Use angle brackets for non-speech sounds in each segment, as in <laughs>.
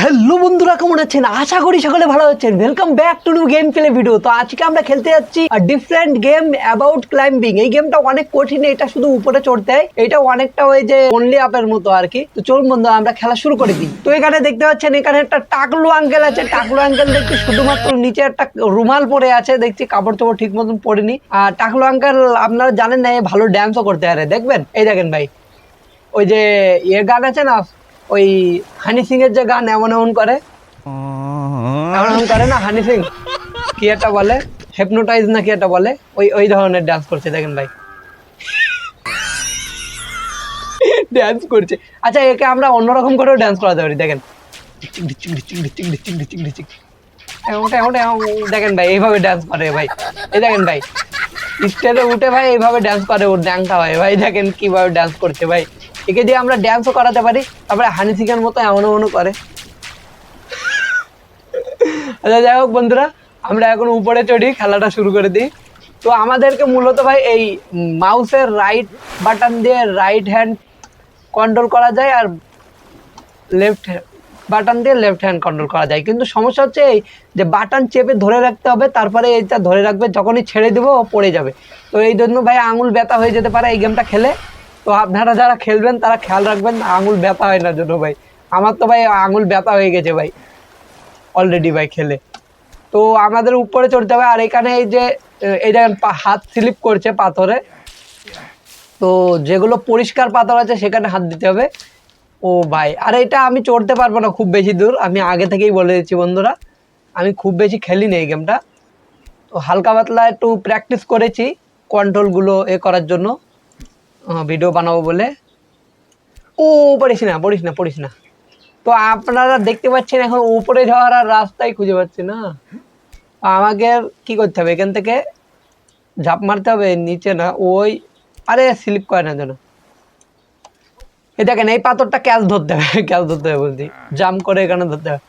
Hello বন্ধুরা, কেমন আছেন? আশা করি সকলে ভালো আছেন। Welcome back to new game play video তো আজকে আমরা খেলতে যাচ্ছি ডিফারেন্ট গেম অ্যাবাউট ক্লাইম্বিং এই গেমটা অনেক কঠিন, এটা শুধু উপরে চড়তে। হয় এটা অনেকটা ওই যে অনলি আপের মতো আর কি। তো চলুন বন্ধু আমরা খেলা শুরু করে দিই। তো এখানে দেখতে পাচ্ছেন, এখানে একটা টাকলু আঙ্কেল আছে। টাকলু আঙ্কেল দেখছি শুধুমাত্র নিচে একটা রুমাল পরে আছে। দেখছি কাপড় চোপড় ঠিক মতন পরেনি। আর টাকলু আঙ্কেল আপনারা জানেন না ভালো ড্যান্সও করতে পারে। দেখবেন? এই দেখেন ভাই। ওই যে ইয়ে গান আছে না ওই হানি সিং এর যে গান এমন এমন করে। এমন এমন করে না হানি সিং? কি একটা বলে? হেপনোটাইজ না কি একটা বলে? ওই ওই ধরনের ডান্স করছে দেখেন ভাই। ডান্স করছে। আচ্ছা একে আমরা অন্যরকম করেও ডান্স করাতে পারি দেখেন। দেখেন ভাই এইভাবে ডান্স করে ভাই। এই দেখেন ভাই স্টেজে উঠে ভাই এইভাবে ডান্স করে ওর ড্যাংটা হয়। ভাই দেখেন কীভাবে ডান্স করছে ভাই। একে দিয়ে আমরা ড্যান্সও করাতে পারি, তারপরে হানি সিংয়ের মতো এমন এমনও করে। আচ্ছা যাই হোক বন্ধুরা, আমরা এখন উপরে চড়ি, খেলাটা শুরু করে দিই। তো আমাদেরকে মূলত ভাই এই মাউসের রাইট বাটন দিয়ে রাইট হ্যান্ড কন্ট্রোল করা যায় আর লেফট বাটন দিয়ে লেফট হ্যান্ড কন্ট্রোল করা যায়। কিন্তু সমস্যা হচ্ছে এই যে বাটন চেপে ধরে রাখতে হবে, তারপরে এইটা ধরে রাখবে, যখনই ছেড়ে দেবো, পড়ে যাবে। তো এই জন্য ভাই আঙুল ব্যথা হয়ে যেতে পারে এই গেমটা খেলে। তো আপনারা যারা খেলবেন, তারা খেয়াল রাখবেন, আঙুল ব্যথা হয় না জন্য ভাই। আমার তো ভাই আঙুল ব্যথা হয়ে গেছে ভাই অলরেডি ভাই খেলে। তো আমাদের উপরে চড়তে হবে, আর এখানে এই যে এই দেখেন হাত স্লিপ করছে পাথরে। তো যেগুলো পরিষ্কার পাথর আছে, সেখানে হাত দিতে হবে। ও ভাই, আর এটা আমি চড়তে পারব না খুব বেশি দূর, আমি আগে থেকেই বলে দিচ্ছি বন্ধুরা। আমি খুব বেশি খেলি না এই গেমটা তো হালকা পাতলা একটু প্র্যাকটিস করেছি কন্ট্রোলগুলো এ করার জন্য। ভিডিও বানাবো বলে। ও, পড়িস না পড়িস না পড়িস না। তো আপনারা দেখতে পাচ্ছেন এখন উপরে যাওয়ার আর রাস্তাই খুঁজে পাচ্ছি না। আমাকে কি করতে হবে? এখান থেকে ঝাঁপ মারতে হবে, নিচে না? ওই, আরে স্লিপ করে না যেন। এই দেখেন, এই পাথরটা ক্যাচ ধরতে হবে, <laughs> ক্যাচ ধরতে হবে বলছি। জাম করে এখানে ধরতে হবে।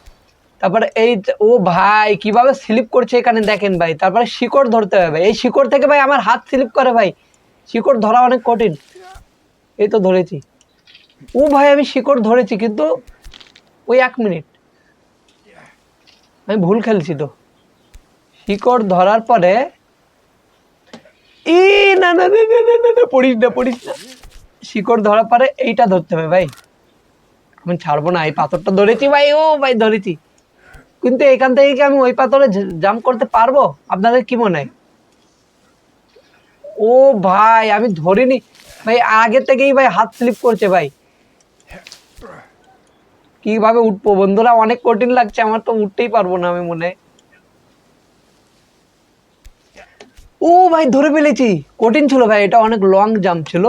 তারপরে এই ও ভাই, কীভাবে স্লিপ করছে এখানে দেখেন ভাই। তারপরে শিকড় ধরতে হবে। এই শিকড় থেকে ভাই আমার হাত স্লিপ করে ভাই। শিকড় ধরা অনেক কঠিন। এই তো ধরেছি। ও ভাই, আমি শিকড় ধরেছি, কিন্তু ওই এক মিনিট। আমি ভুল খেলছি তো। শিকড় ধরার পরে ই, না না না না পড়িস না পড়িস না। শিকড় ধরার পরে এইটা ধরতে হবে ভাই। আমি ছাড়বো না, এই পাথরটা ধরেছি ভাই, ও ভাই, ধরেছি। কিন্তু এখান থেকে কি আমি ওই পাথরে জাম্প করতে পারব? আপনাদের কি মনে হয়? ও ভাই, আমি ধরিনি। ভাই, আগে থেকেই ভাই হাত স্লিপ করছে ভাই। কীভাবে উঠবো বন্ধুরা? অনেক কঠিন লাগছে, আমার তো উঠতেই পারব না আমি মনে। ও ভাই, ধরে ফেলেছি। কঠিন ছিল ভাই, এটা অনেক লং জাম্প ছিল।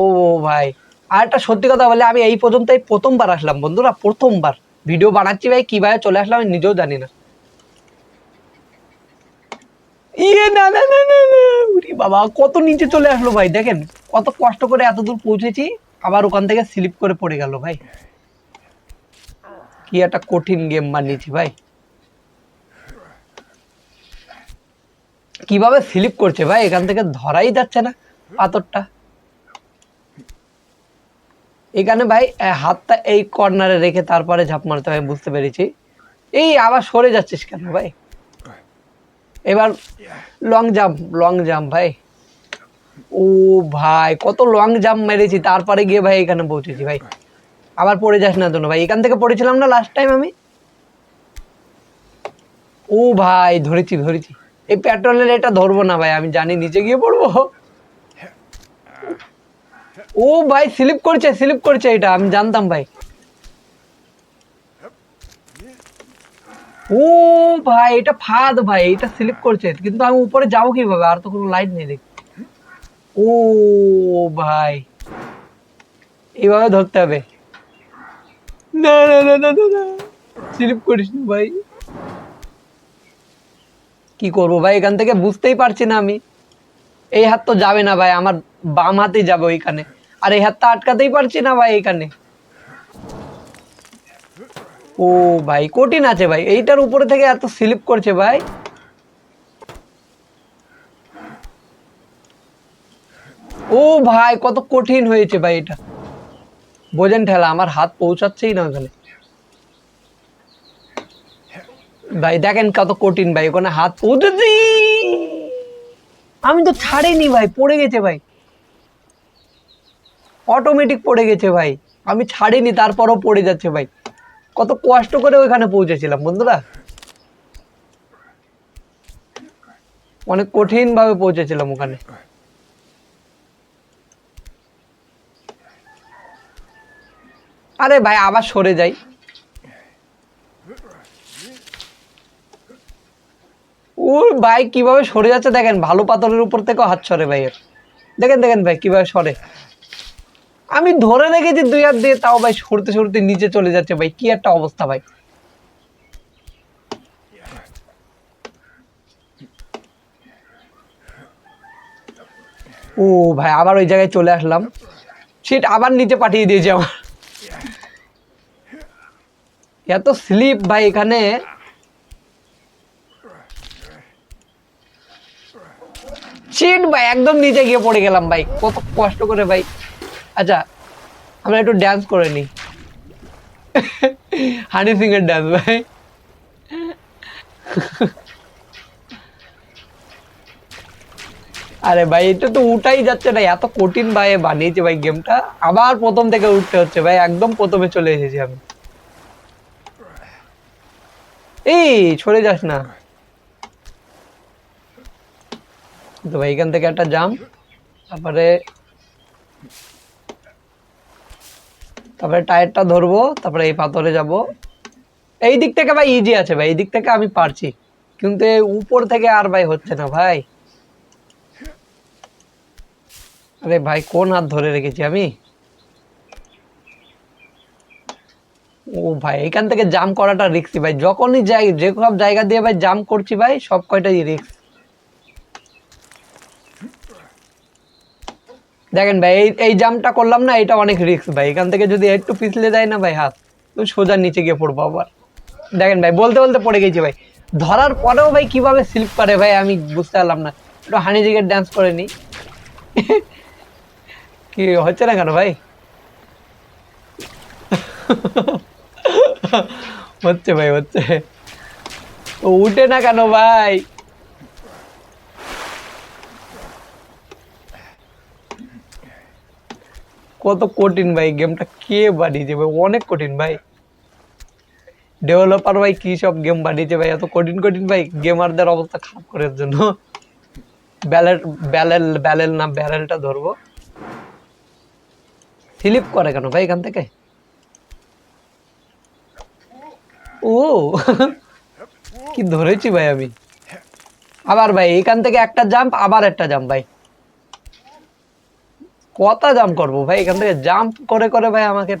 ও ভাই, আর একটা সত্যি কথা বলে, আমি এই পর্যন্ত এই প্রথমবার আসলাম বন্ধুরা, প্রথমবার। ভিডিও বানাচ্ছি ভাই, কীভাবে চলে আসলাম আমি নিজেও জানি না। ইয়ে না না না না না। বাবা, কত নিচে চলে আসলো ভাই, দেখেন। কত কষ্ট করে এত দূর পৌঁছেছি, আবার ওখান থেকে স্লিপ করে পড়ে গেল ভাই। কি একটা কঠিন গেম বানিয়েছি ভাই। কীভাবে স্লিপ করছে ভাই, এখান থেকে ধরাই যাচ্ছে না পাথরটা। এখানে ভাই হাতটা এই কর্নারে রেখে তারপরে ঝাঁপ মারতে হয়, বুঝতে পেরেছি। এই আবার সরে যাচ্ছিস কেন ভাই? এবার লং জাম্প লং জাম্প ভাই। ও ভাই, কত লং জাম্প মেরেছি, তারপরে গিয়ে ভাই এখানে পৌঁছেছি ভাই। আবার পড়ে যাস না জন্য ভাই। এখান থেকে পড়েছিলাম না লাস্ট টাইম আমি? ও ভাই, ধরেছি ধরেছি। এই পেট্রোলের এটা ধরবো না ভাই, আমি জানি নিচে গিয়ে পড়ব। ও ভাই স্লিপ করছে স্লিপ করছে এটা, আমি জানতাম ভাই। ও ভাই, এটা ফাঁদ ভাই, এটা স্লিপ করছে। কিন্তু আমি উপরে যাব কীভাবে? আর তো কোনো লাইট নেই দেখ ও ভাই এইভাবে ধরতে হবে। না না না না না না। স্লিপ করিস না ভাই। কি করব ভাই? এখান থেকে বুঝতেই পারছি না আমি। এই হাত তো যাবে না ভাই, আমার বাম হাতেই যাবে ওইখানে। আর এই হাতটা আটকাতেই পারছি না ভাই এখানে। ও ভাই, কঠিন আছে ভাই। এইটার উপরে থেকে এত স্লিপ করছে ভাই। ও ভাই, কত কঠিন হয়েছে ভাই এটা। বোঝেন ঠেলা, আমার হাত পৌঁছাচ্ছেই না ওখানে। ভাই, দেখেন কত কঠিন ভাই, ওখানে হাত উঠেছি আমি তো ছাড়িনি ভাই, পড়ে গেছে ভাই। অটোমেটিক পড়ে গেছে ভাই। আমি ছাড়িনি, তারপরও পড়ে যাচ্ছে ভাই। কত কষ্ট করে ওইখানে পৌঁছেছিলাম, বন্ধুরা। অনেক কঠিন ভাবে পৌঁছেছিলাম ওখানে। আরে ভাই, আবার সরে যাই। ওর ভাই, কীভাবে সরে যাচ্ছে দেখেন, ভালো পাথরের উপর থেকেও হাত সরে ভাই এর দেখেন দেখেন ভাই, কীভাবে সরে। আমি ধরে রেখেছি দুই হাত দিয়ে, তাও ভাই সরতে সরতে নিচে চলে যাচ্ছে ভাই, কি একটা অবস্থা ভাই। ও ভাই, আবার ওই জায়গায় চলে আসলাম। সিট আবার নিচে পাঠিয়ে দিয়েছে আমার। এত স্লিপ ভাই এখানে। চিট ভাই, একদম নিচে গিয়ে পড়ে গেলাম ভাই, কত কষ্ট করে ভাই। আচ্ছা আমরা একটু ড্যান্স করে নিই হানি সিং এর ড্যান্স ভাই। আরে ভাই, এটা তো উঠাই যাচ্ছে না, এত কঠিন ভাই বানিয়েছে ভাই গেমটা আবার প্রথম থেকে উঠতে হচ্ছে ভাই, একদম প্রথমে চলে এসেছি আমি। এই, সরে যাস না। তো ভাই, এখান থেকে একটা জাম তারপরে তারপরে টায়ারটা ধরবো, তারপরে এই পাথরে যাব। এই দিক থেকে ভাই ইজি আছে ভাই, এই দিক থেকে আমি পারছি। কিন্তু উপর থেকে আর ভাই হচ্ছে না ভাই। আরে ভাই, কোন হাত ধরে রেখেছি আমি? ও ভাই এখান থেকে জাম করাটা রিক্সি ভাই। যখনই যাই, যে সব জায়গা দিয়ে ভাই জাম করছি ভাই, সব কয়টাই রিক্স দেখেন ভাই, এই এই জামটা করলাম না, এটা অনেক রিস্ক ভাই। এখান থেকে যদি একটু পিছলে যায় না ভাই, হাত। তো সোজা নিচে গিয়ে পড়ব আবার। দেখেন ভাই, বলতে বলতে পড়ে গেছি ভাই। ধরার পরেও ভাই কীভাবে স্লিপ করে ভাই, আমি বুঝতে পারলাম না। একটু হানি জিগের ডান্স করে নি। <laughs> কি হচ্ছে না কেন ভাই? <laughs> হচ্ছে ভাই, হচ্ছে। উঠে না কেন ভাই? কত কঠিন ভাই, গেমটা কে বানিয়েছে ভাই? অনেক কঠিন ভাই। ডেভেলপার ভাই, কি সব গেম বানিয়েছে ভাই? এত কঠিন কঠিন ভাই গেমারদের অবস্থা খারাপ করার জন্য। ব্যালেল ব্যালেল ব্যালেল না ব্যারেলটা ধরবো। ফিলিপ করে কেন ভাই এখান থেকে? ও, কি ধরেছি ভাই আমি। আবার ভাই, এখান থেকে একটা জাম্প আবার একটা জাম্প ভাই। কত জাম্প করব। ভাই, এখান থেকে জাম্প করে করে ভাই আমাকে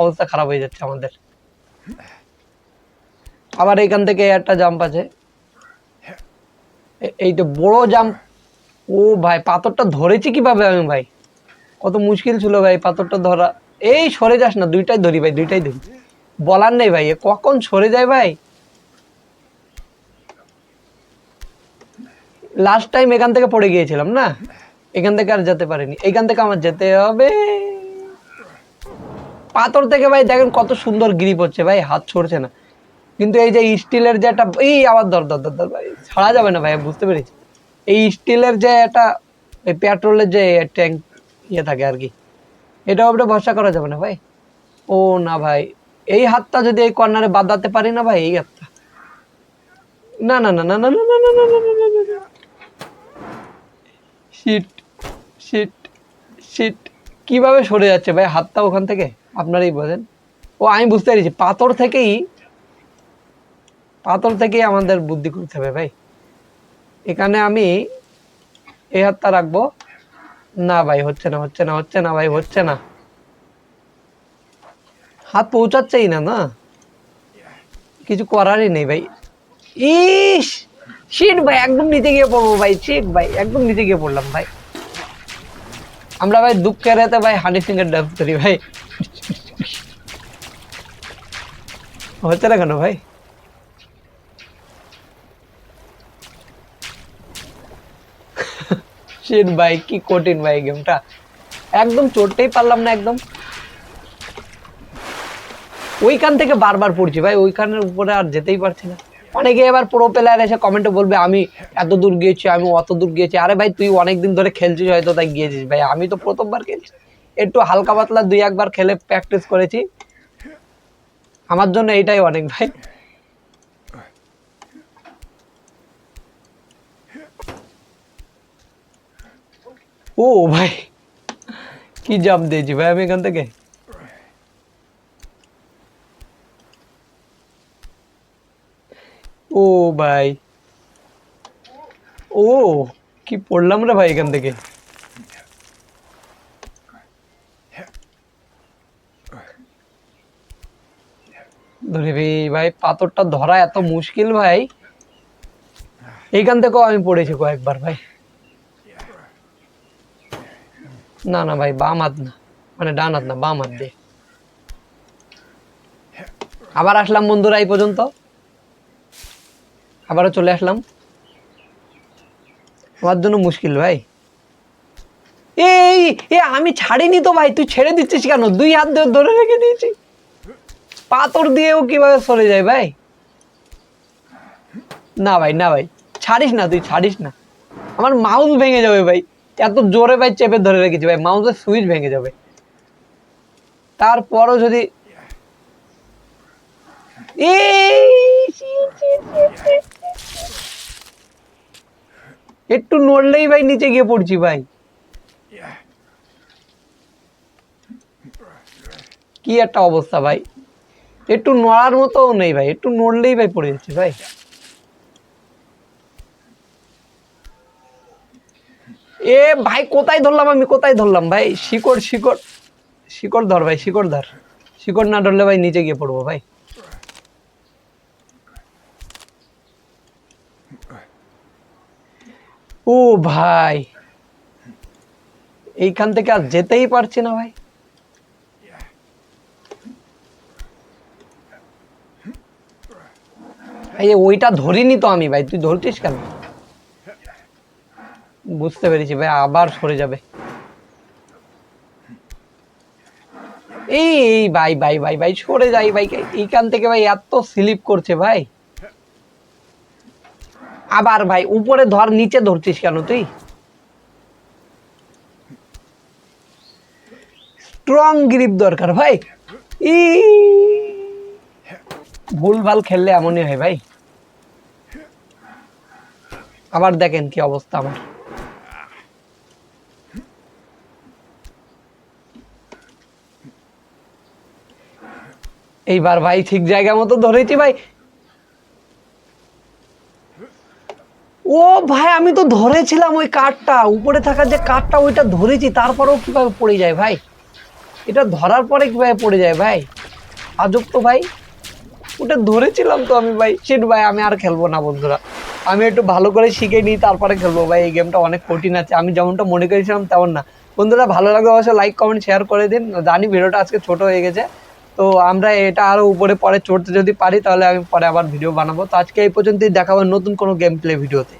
অবস্থা খারাপ হয়ে যাচ্ছে আমাদের। আবার এখান থেকে একটা জাম্প আছে। এই তো বড় জাম্প ও ভাই, পাথরটা ধরেছি কীভাবে আমি ভাই? কত মুশকিল ছিল ভাই, পাথরটা ধরা। এই সরে যাস না, দুইটাই ধরি ভাই, দুইটাই ধরি। বলার নেই ভাই কখন সরে যায় ভাই? লাস্ট টাইম এখান থেকে পড়ে গিয়েছিলাম না? এখান থেকে আর যেতে পারিনি এখান থেকে আমার যেতে হবে পাথর থেকে ভাই দেখেন কত সুন্দর গ্রিপ হচ্ছে ভাই হাত ছড়ছে না কিন্তু এই যে স্টিলের যে একটা এই আবার দর দর দর ভাই ছাড়া যাবে না ভাই বুঝতে পেরেছি এই স্টিলের যে একটা ওই পেট্রোলের যে ট্যাঙ্ক ইয়ে থাকে আর কি এটার উপরে ভরসা করা যাবে না ভাই ও না ভাই এই হাতটা যদি এই কর্নারে বাঁধাতে পারি না ভাই এই হাতটা না না না না না না না না না না না না না শিট শিট কীভাবে সরে যাচ্ছে ভাই? হাতটা ওখান থেকে? আপনারাই বলেন। ও, আমি বুঝতে পেরেছি। পাথর থেকেই পাথর থেকেই আমাদের বুদ্ধি করতে হবে ভাই। এখানে আমি এই হাতটা রাখব। না ভাই, হচ্ছে না হচ্ছে না হচ্ছে না ভাই, হচ্ছে না। হাত পৌঁছাচ্ছেই না না? কিছু করারই নেই ভাই। ইস! শিট ভাই, একদম নিচে গিয়ে পড়ব ভাই। শিট ভাই, একদম নিচে গিয়ে পড়লাম ভাই। আমরা ভাই দুঃখের রাতে ভাই হানি এর ডান্স করি ভাই। হচ্ছে না কেন ভাই? শিট ভাই, কি কঠিন ভাই গেমটা। একদম চড়তেই পারলাম না একদম। ওইখান থেকে বারবার পড়ছি ভাই, ওইখানের উপরে আর যেতেই পারছি না। অনেকে এবার প্রো প্লেয়ার এসে কমেন্টে বলবে, আমি এত দূর গিয়েছি, আমি অত দূর গিয়েছি। আরে ভাই, তুই অনেক দিন ধরে খেলছিস হয়তো, তাই গিয়েছিস। ভাই, আমি তো প্রথমবার খেলছি। একটু হালকা পাতলা দুই, একবার খেলে প্র্যাকটিস করেছি। আমার জন্য এটাই অনেক, ভাই। ও, ভাই, কি জাম্প দিয়েছি, ভাই, আমি এখান থেকে? ও ভাই। ও, কি পড়লাম রে ভাই এখান থেকে? ভাই, পাথরটা ধরা এত মুশকিল ভাই। এইখান থেকেও আমি পড়েছি কয়েকবার ভাই। না না ভাই, বাম হাত না। মানে ডান হাত না, বাম হাত দিয়ে আবার আসলাম বন্ধুরা এই পর্যন্ত। আবারও চলে আসলাম। আমার জন্য মুশকিল ভাই। এই এ আমি ছাড়িনি তো ভাই, তুই ছেড়ে দিচ্ছিস কেন? দুই হাত ধরে ধরে রেখে দিয়েছি। পাথর দিয়েও কীভাবে সরে যায় ভাই? না ভাই না ভাই, ছাড়িস না তুই, ছাড়িস না। আমার মাউস ভেঙে যাবে ভাই। এত জোরে ভাই চেপে ধরে রেখেছি ভাই, মাউসের সুইচ ভেঙে যাবে। তারপরও যদি একটু নড়লেই ভাই নিচে গিয়ে পড়ছি ভাই। কি একটা অবস্থা ভাই। একটু নড়ার মতো নেই ভাই, একটু নড়লেই ভাই পড়ে যাচ্ছে ভাই। এ ভাই, কোথায় ধরলাম আমি, কোথায় ধরলাম ভাই? শিকড় শিকড় শিকড় ধর ভাই, শিকড় ধর। শিকড় না ধরলে ভাই নিচে গিয়ে পড়ব ভাই। ও ভাই। এইখান থেকে আর যেতেই পারছি না ভাই। এই ওইটা ধরিনি তো আমি ভাই, তুই ধরতিস কেন? বুঝতে পেরেছি ভাই, আবার সরে যাবে। এই, ভাই ভাই ভাই ভাই, সরে যাই ভাই, এইখান থেকে ভাই এত স্লিপ করছে ভাই। আবার ভাই, উপরে ধর, নিচে ধরছিস কেন তুই? স্ট্রং গ্রিপ দরকার ভাই। ই ভুল ভালো খেললে এমনই হয় ভাই। আবার দেখেন কি অবস্থা আমার। এইবার ভাই ঠিক জায়গা মতো ধরেছি ভাই। ও ভাই, আমি তো ধরেছিলাম ওই কাঠটা। উপরে থাকা যে কাঠটা, ওইটা ধরেছি, তারপরেও কীভাবে পড়ে যায় ভাই? এটা ধরার পরে কীভাবে পড়ে যায় ভাই? আজব তো ভাই। ওটা ধরেছিলাম তো আমি ভাই। শিট ভাই, আমি আর খেলব না বন্ধুরা। আমি একটু ভালো করে শিখে নিই, তারপরে খেলব ভাই। এই গেমটা অনেক কঠিন আছে। আমি যেমনটা মনে করেছিলাম, তেমন না। বন্ধুরা, ভালো লাগলে অবশ্যই লাইক কমেন্ট শেয়ার করে দিন। জানি ভিডিওটা আজকে ছোট হয়ে গেছে। তো আমরা এটা আরও উপরে পরে চড়তে যদি পারি, তাহলে আমি পরে আবার ভিডিও বানাবো। তো আজকে এই পর্যন্তই দেখাবো নতুন কোনো গেম প্লে ভিডিওতে।